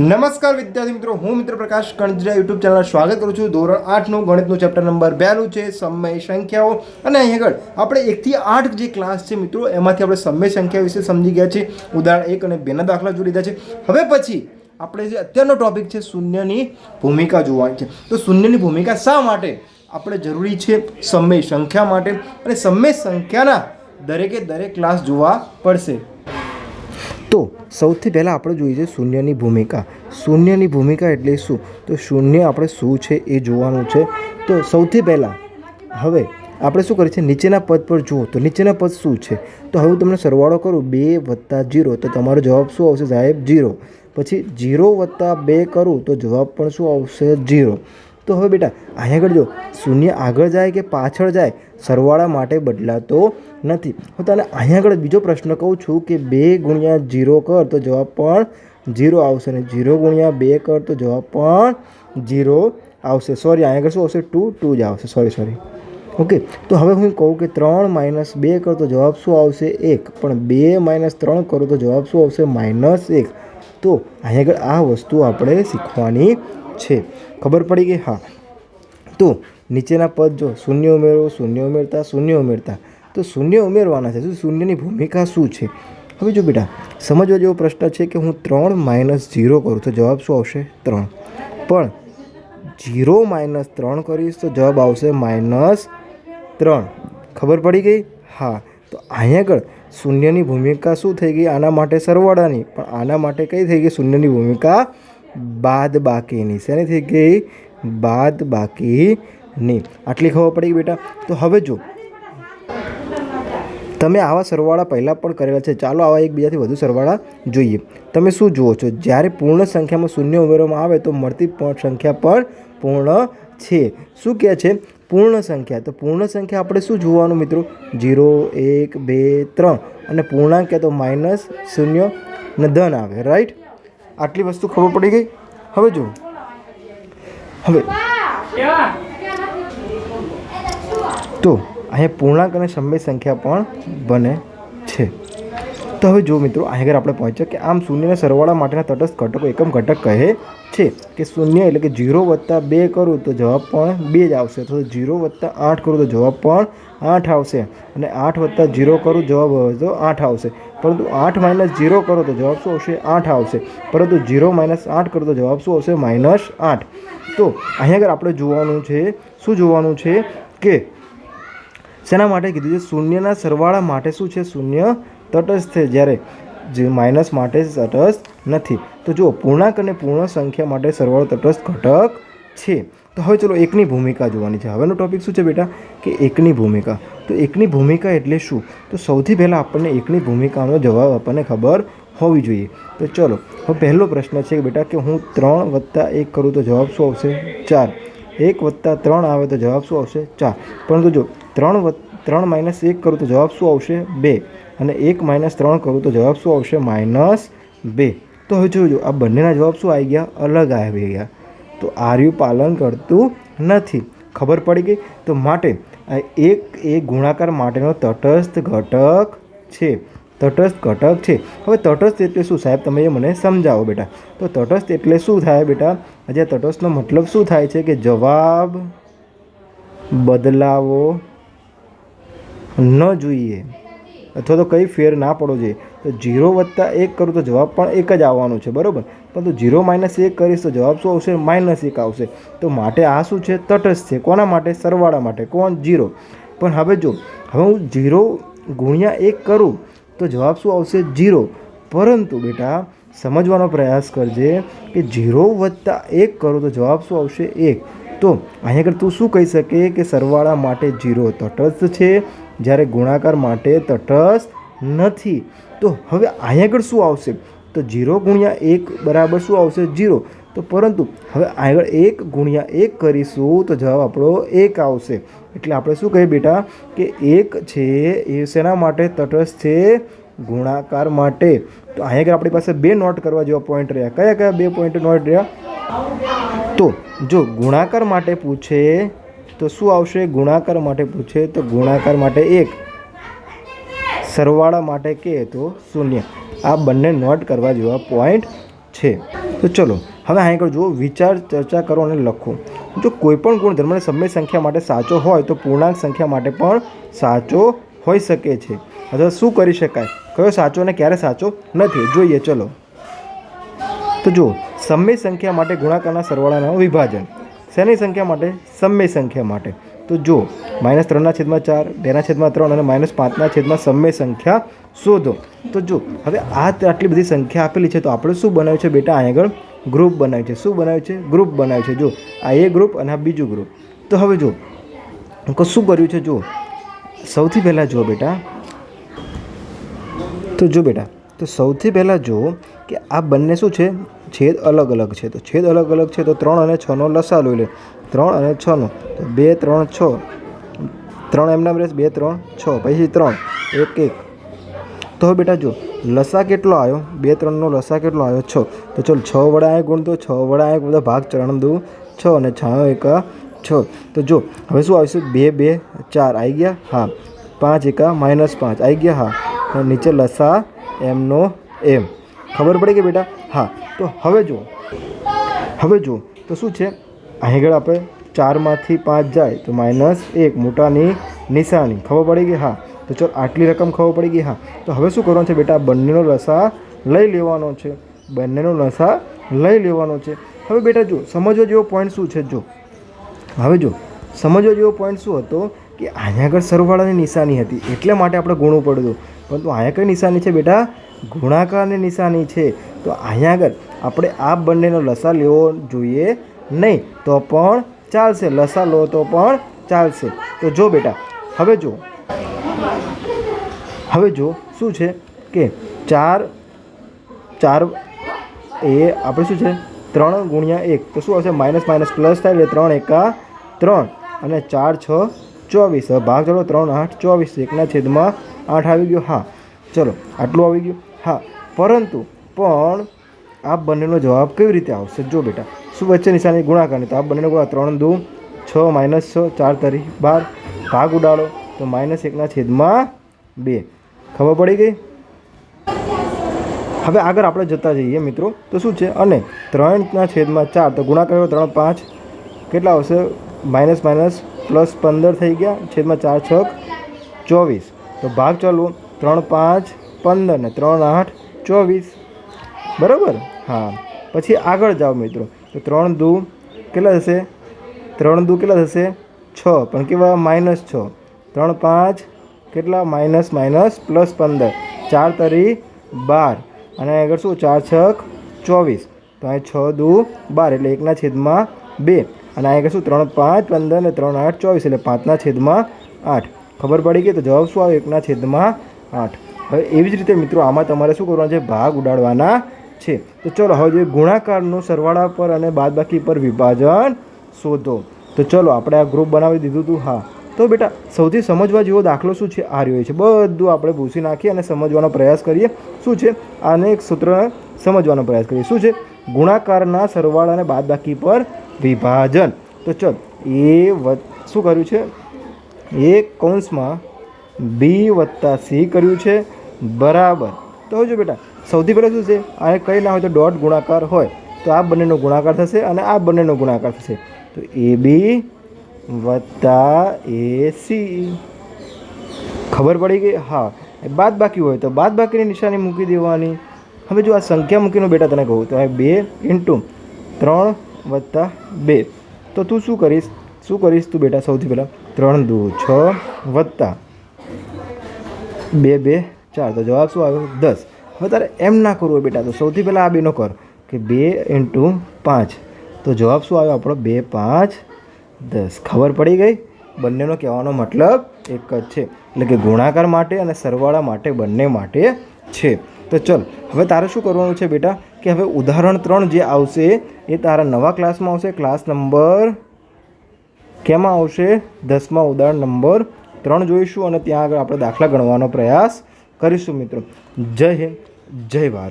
નમસ્કાર વિદ્યાર્થી મિત્રો, હું મિત્ર પ્રકાશ કણજરા યુટ્યુબ ચેનલ સ્વાગત કરું છું. ધોરણ આઠનું ગણિતનું ચેપ્ટર નંબર બેનું છે, સમય સંખ્યાઓ. અને અહીં આગળ આપણે એકથી આઠ જે ક્લાસ છે મિત્રો, એમાંથી આપણે સમય સંખ્યા વિશે સમજી ગયા છે ઉદાહરણ એક અને બેના દાખલા જોડી લીધા છે. હવે પછી આપણે જે અત્યારનો ટોપિક છે, શૂન્યની ભૂમિકા જોવાની છે. તો શૂન્યની ભૂમિકા શા માટે? આપણે જરૂરી છે સમય સંખ્યા માટે. અને સમય સંખ્યાના દરેકે દરેક ક્લાસ જોવા પડશે. તો સૌથી પહેલાં આપણે જોઈએ છે શૂન્યની ભૂમિકા. શૂન્યની ભૂમિકા એટલે શું? તો શૂન્ય આપણે શું છે એ જોવાનું છે. તો સૌથી પહેલાં હવે આપણે શું કરીએ છીએ? નીચેના પદ પર જુઓ. તો નીચેના પદ શું છે? તો હવે હું તમને સરવાળો કરું. બે વત્તા જીરો. તો તમારો જવાબ શું આવશે સાહેબ? જીરો. પછી જીરો વત્તા બે કરું તો જવાબ પણ શું આવશે? જીરો. તો હવે બેટા, અહીંયા આગળ જો, શૂન્ય આગળ જાય કે પાછળ જાય, સરવાળા માટે બદલાતો નથી. હું તને અહીંયા આગળ બીજો પ્રશ્ન કહું છું કે બે ગુણ્યા જીરો કર તો જવાબ પણ જીરો આવશે ને જીરો ગુણ્યા બે કર તો જવાબ પણ જીરો આવશે. સોરી અહીંયા આગળ શું આવશે? ટુ ટુ જ આવશે. સોરી સોરી ઓકે તો હવે હું કહું કે ત્રણ માઇનસ બે કરો તો જવાબ શું આવશે? એક. પણ બે માઇનસ ત્રણ કરો તો જવાબ શું આવશે? માઇનસ એક. તો અહીંયા આગળ આ વસ્તુ આપણે શીખવાની છે. ખબર પડી ગઈ? હા. તો નીચેના પદ જો, શૂન્ય ઉમેરો, શૂન્ય ઉમેરતા શૂન્ય ઉમેરતા. તો શૂન્ય ઉમેરવાના છે. તો શૂન્યની ભૂમિકા શું છે? હવે જો બેટા, સમજવા જેવો પ્રશ્ન છે કે હું ત્રણ માઇનસ ઝીરો કરું તો જવાબ શું આવશે? ત્રણ. પણ જીરો માઇનસ ત્રણ કરીશ તો જવાબ આવશે માઇનસ ત્રણ. ખબર પડી ગઈ? હા. તો અહીંયા આગળ શૂન્યની ભૂમિકા શું થઈ ગઈ? આના માટે સરવાળાની. પણ આના માટે કઈ થઈ ગઈ? શૂન્યની ભૂમિકા બાદ બાકીની શેની થઈ ગઈ? બાદ બાકીની આટલી ખબર પડી ગઈ બેટા. તો હવે જો, તમે આવા સરવાળા પહેલાં પણ કરેલા છે. ચાલો આવા એકબીજાથી વધુ સરવાળા જોઈએ. તમે શું જુઓ છો? જ્યારે પૂર્ણ સંખ્યામાં શૂન્ય ઉમેરવામાં આવે તો મળતી સંખ્યા પણ પૂર્ણ છે. શું કહે છે? પૂર્ણ સંખ્યા. તો પૂર્ણ સંખ્યા આપણે શું જોવાનું મિત્રો? જીરો, એક, બે, ત્રણ. અને પૂર્ણાંક કહે તો માઇનસ શૂન્ય ને ધન આવે. રાઈટ? આટલી વસ્તુ ખબર પડી ગઈ? હવે જુઓ હવે. તો, અહીંયા પૂર્ણાંક અને સમય સંખ્યા પણ બને છે. તો હવે જો મિત્રો અહીં આગળ આપણે પહોંચ્યા કે આમ શૂન્યના સરવાળા માટેના તટસ્થ ઘટકો એકમ ઘટક કહે છે કે શૂન્ય એટલે કે જીરો વત્તા બે કરું તો જવાબ પણ બે જ આવશે. તો જીરો વત્તા આઠ કરું તો જવાબ પણ આઠ આવશે. અને આઠ વત્તા જીરો કરું જવાબ આવે તો આઠ આવશે. પરંતુ આઠ માઇનસ ઝીરો કરો તો જવાબ શું આવશે? આઠ આવશે. પરંતુ ઝીરો માઇનસ આઠ કરો તો જવાબ શું આવશે? માઇનસ આઠ. તો અહીંયા આગળ આપણે જોવાનું છે, શું જોવાનું છે કે શેના માટે કીધું છે? શૂન્યના સરવાળા માટે શું છે? શૂન્ય તટસ્થ છે. જ્યારે જે માઇનસ માટે તટસ્થ નથી. તો જુઓ, પૂર્ણાંક અને પૂર્ણ સંખ્યા માટે સરવાળો તટસ્થ ઘટક છે. તો હવે ચલો એકની ભૂમિકા જોવાની છે. હવેનો ટોપિક શું છે બેટા? કે એકની ભૂમિકા. તો એકની ભૂમિકા એટલે શું? તો સૌથી પહેલાં આપણને એકની ભૂમિકાનો જવાબ આપણને ખબર હોવી જોઈએ. તો ચલો, હવે પહેલો પ્રશ્ન છે બેટા કે હું ત્રણ વત્તા એક કરું તો જવાબ શું આવશે? ચાર. એક વત્તા ત્રણ આવે તો જવાબ શું આવશે? ચાર. પરંતુ જો ત્રણ ત્રણ માઇનસ એક કરું તો જવાબ શું આવશે? બે. અને એક માઇનસ ત્રણ કરું તો જવાબ શું આવશે? માઇનસ બે. તો હવે જોજો, આ બંનેના જવાબ શું આવી ગયા? અલગ આવી ગયા. તો આર્યું પાલન કરતું નથી. ખબર પડી ગઈ? તો માટે એક, એ ગુણાકાર માટેનો તટસ્થ ઘટક છે. તટસ્થ ઘટક છે. હવે તટસ્થ એટલે શું? સાહેબ, તમે એ મને સમજાવો બેટા. તો તટસ્થ એટલે શું થાય બેટા? આજે તટસ્થનો મતલબ શું થાય છે કે જવાબ બદલાવો ન જોઈએ. અથવા તો કંઈ ફેર ના પડવો જોઈએ. તો જીરો વત્તા એક કરું તો જવાબ પણ એક જ આવવાનો છે, બરાબર? પરંતુ જીરો માઇનસ એક કરીશ તો જવાબ શું આવશે? માઇનસ એક આવશે. તો માટે આ શું છે? તટસ્થ છે. કોના માટે? સરવાળા માટે. કોણ? જીરો પણ હવે જો, હવે હું જીરો ગુણ્યા એક કરું તો જવાબ શું આવશે? જીરો પરંતુ બેટા, સમજવાનો પ્રયાસ કરજે કે જીરો વત્તા એક કરું તો જવાબ શું આવશે? એક. તો અહીંયા આગળ તું શું કહી શકે કે સરવાળા માટે જીરો તટસ્થ છે? જ્યારે ગુણાકાર માટે તટસ્થ નથી, તો હવે અહીંયા આગળ શું આવશે? તો જીરો ગુણ્યા એક બરાબર શું આવશે? જીરો તો પરંતુ હવે આગળ એક ગુણ્યા એક કરીશું, તો જવાબ આપણો એક આવશે. એટલે આપણે શું કહીએ બેટા? કે એક છે, એ શેના માટે તટસ્થ છે? ગુણાકાર માટે. તો અહીંયા આગળ આપણી પાસે બે નોટ કરવા જેવા પોઈન્ટ રહ્યા. કયા કયા બે પોઈન્ટ નોટ રહ્યા? તો જો ગુણાકાર માટે પૂછે તો શું આવશે? ગુણાકાર માટે પૂછે તો ગુણાકાર માટે એક. સરવાળા માટે કહે તો શૂન્ય. આ બંને નોટ કરવા જેવા પોઈન્ટ છે. તો ચલો, હવે અહીં આગળ જુઓ, વિચાર, ચર્ચા કરો અને લખો. જો કોઈ પણ ગુણધર્મને સમય સંખ્યા માટે સાચો હોય તો પૂર્ણાંક સંખ્યા માટે પણ સાચો હોઈ શકે છે. અથવા શું કરી શકાય? કયો સાચો અને ક્યારે સાચો નથી? જોઈએ, ચલો. તો જુઓ, સમય સંખ્યા માટે ગુણાકારના સરવાળાનું વિભાજન. શેની સંખ્યા માટે? સમય સંખ્યા માટે. તો જુઓ માઇનસ ત્રણના છેદમાં ચાર, બેના છેદમાં ત્રણ અને માઇનસ પાંચના છેદમાં સમય સંખ્યા શોધો. તો જો, હવે આ આટલી બધી સંખ્યા આપેલી છે, તો આપણે શું બનાવ્યું છે બેટા? અહીં આગળ ગ્રુપ બનાવ્યું છે. શું બનાવ્યું છે? ગ્રુપ બનાવ્યું છે. જો, આ એ ગ્રુપ અને આ બીજું ગ્રુપ તો હવે જો શું કર્યું છે? જો, સૌથી પહેલાં જુઓ બેટા. તો જો બેટા, તો સૌથી પહેલાં જુઓ કે આ બંને શું છે? છેદ અલગ અલગ છે. તો છેદ અલગ અલગ છે તો ત્રણ અને છનો લસા લઈ લે. ત્રણ અને છનો. તો બે, ત્રણ, છ. ત્રણ એમના રહેશે. બે, ત્રણ, છ. પછી ત્રણ. એક એક. તો હવે બેટા જો લસા કેટલો આવ્યો? બે, ત્રણનો લસા કેટલો આવ્યો? છ. તો ચલો, છ વડા આ ગુણ તો છ વડા આ બધા ભાગ ચરણ દઉં. છ અને છ એકા છ. તો જો હવે શું આવીશું? બે બે, ચાર. આવી ગયા? હા. પાંચ એકા, માઇનસ પાંચ. આવી ગયા? હા. નીચે લસા એમનો એમ. ખબર પડી કે બેટા? હા. તો હવે જુઓ. હવે જુઓ. તો શું છે? અહીં આગળ આપણે ચારમાંથી પાંચ જાય તો માઇનસ એક મોટાની નિશાની. ખબર પડી ગઈ? હા. તો ચાલ, આટલી રકમ ખબર પડી ગઈ? હા. તો હવે શું કરવાનું છે બેટા? બંનેનો લસા લઈ લેવાનો છે. બંનેનો લસા લઈ લેવાનો છે. હવે બેટા જો સમજવા જેવો પોઈન્ટ શું છે? જો હવે જો સમજવા જેવો પોઈન્ટ શું હતો કે અહીંયા આગળ સરવાળાની નિશાની હતી. એટલે માટે આપણે ગુણવું પડ્યું. પરંતુ અહીંયા કઈ નિશાની છે બેટા? ગુણાકારની નિશાની છે. તો અહીંયા આગળ આપણે આ બંનેનો લસા લેવો જોઈએ નહીં તો પણ ચાલશે. લસા લો તો પણ ચાલશે. તો જો બેટા, હવે જો હવે જો શું છે કે ચાર ચાર એ આપણે શું છે? ત્રણ ગુણ્યા એક. તો શું આવશે? માઇનસ માઇનસ, પ્લસ થાય એટલે ત્રણ એકા ત્રણ. અને ચાર, છ, ચોવીસ. ભાગ ચલો. ત્રણ, આઠ, ચોવીસ. એકના છેદમાં આઠ આવી ગયો. હા. ચલો, આટલું આવી ગયું. હા, પરંતુ પણ આ બંનેનો જવાબ કેવી રીતે આવશે? જો બેટા, શું વચ્ચે નિશાની ગુણાકારની તો આ બંનેનો ગુણાકાર ત્રણ દુ, છ માઇનસ છ, ચાર તરી બાર. ભાગ ઉડાડો, તો માઇનસ એકના છેદમાં બે. ખબર પડી ગઈ? હવે આગળ આપણે જતા જઈએ મિત્રો. તો શું છે? અને ત્રણના છેદમાં ચાર, તો ગુણાકાર ત્રણ, પાંચ. કેટલા આવશે? માઇનસ માઇનસ, પ્લસ પંદર થઈ ગયા, છેદમાં ચાર, છ, ચોવીસ. તો ભાગ ચાલવો ત્રણ પાંચ, પંદર ને ત્રણ આઠ, ચોવીસ. બરાબર? હા. પછી આગળ જાઓ મિત્રો. તો ત્રણ દુ કેટલા થશે? ત્રણ દુ કેટલા થશે? છ. પણ કેવા? માઇનસ છ. ત્રણ પાંચ કેટલા? માઇનસ માઇનસ પ્લસ પંદર. ચાર તરી બાર. અને આગળ શું? ચાર છક ચોવીસ. તો અહીં છ દુ બાર એટલે એકના છેદમાં બે. અને આગળ શું? ત્રણ પાંચ, પંદર ને ત્રણ આઠ, ચોવીસ એટલે પાંચના છેદમાં આઠ. ખબર પડી ગઈ? તો જવાબ શું આવે એકના છેદમાં આઠ. હવે એવી જ રીતે મિત્રો આમાં તમારે શું કરવાનું છે? ભાગ ઉડાડવાના છે. તો ચલો, હવે જોઈએ ગુણાકારનું સરવાળા પર અને બાદબાકી પર વિભાજન શોધો. તો ચલો, આપણે આ ગ્રુપ બનાવી દીધું હતું હા. તો બેટા, સૌથી સમજવા જેવો દાખલો શું છે? આ રહ્યો છે. બધું આપણે ભૂસી નાખીએ અને સમજવાનો પ્રયાસ કરીએ. શું છે? આને એક સૂત્ર સમજવાનો પ્રયાસ કરીએ. શું છે? ગુણાકારના સરવાળા અને બાદબાકી પર વિભાજન. તો ચલ, એ વ શું કર્યું છે? એ કૌંસમાં બી વત્તા સી કર્યું છે. બરાબર. તો જો બેટા, સૌથી પહેલાં શું છે? આને કંઈ ના હોય તો ડોટ ગુણાકાર હોય. તો આ બંનેનો ગુણાકાર થશે અને આ બંનેનો ગુણાકાર થશે. તો એ બી વત્તા એ સી ખબર પડી ગઈ? હા. બાદ બાકી હોય તો બાદ બાકીની નિશાની મૂકી દેવાની. હવે જો આ સંખ્યા મૂકીને બેટા તને કહું તો બે ઇન્ટુ ત્રણ વત્તા બે. તો તું શું કરીશ? શું કરીશ તું બેટા સૌથી પહેલાં? ત્રણ દુ છ વત્તા બે બે, ચાર. તો જવાબ શું આવ્યો? દસ. હવે તારે એમ ના કરવું બેટા, તો સૌથી પહેલાં આ બેનો કર કે બે ઇન્ટુ પાંચ. તો જવાબ શું આવ્યો આપણો? બે, પાંચ, દસ. ખબર પડી ગઈ? બંનેનો કહેવાનો મતલબ એક જ છે. એટલે કે ગુણાકાર માટે અને સરવાળા માટે બંને માટે છે. તો ચલ, હવે તારે શું કરવાનું છે બેટા? કે હવે ઉદાહરણ ત્રણ જે આવશે, એ તારા નવા ક્લાસમાં આવશે. ક્લાસ નંબર કેમાં આવશે? દસમાં ઉદાહરણ નંબર ત્રણ જોઈશું અને ત્યાં આગળ આપણે દાખલા ગણવાનો પ્રયાસ કરીશું મિત્રો. જય હિન્દ, જય ભારત.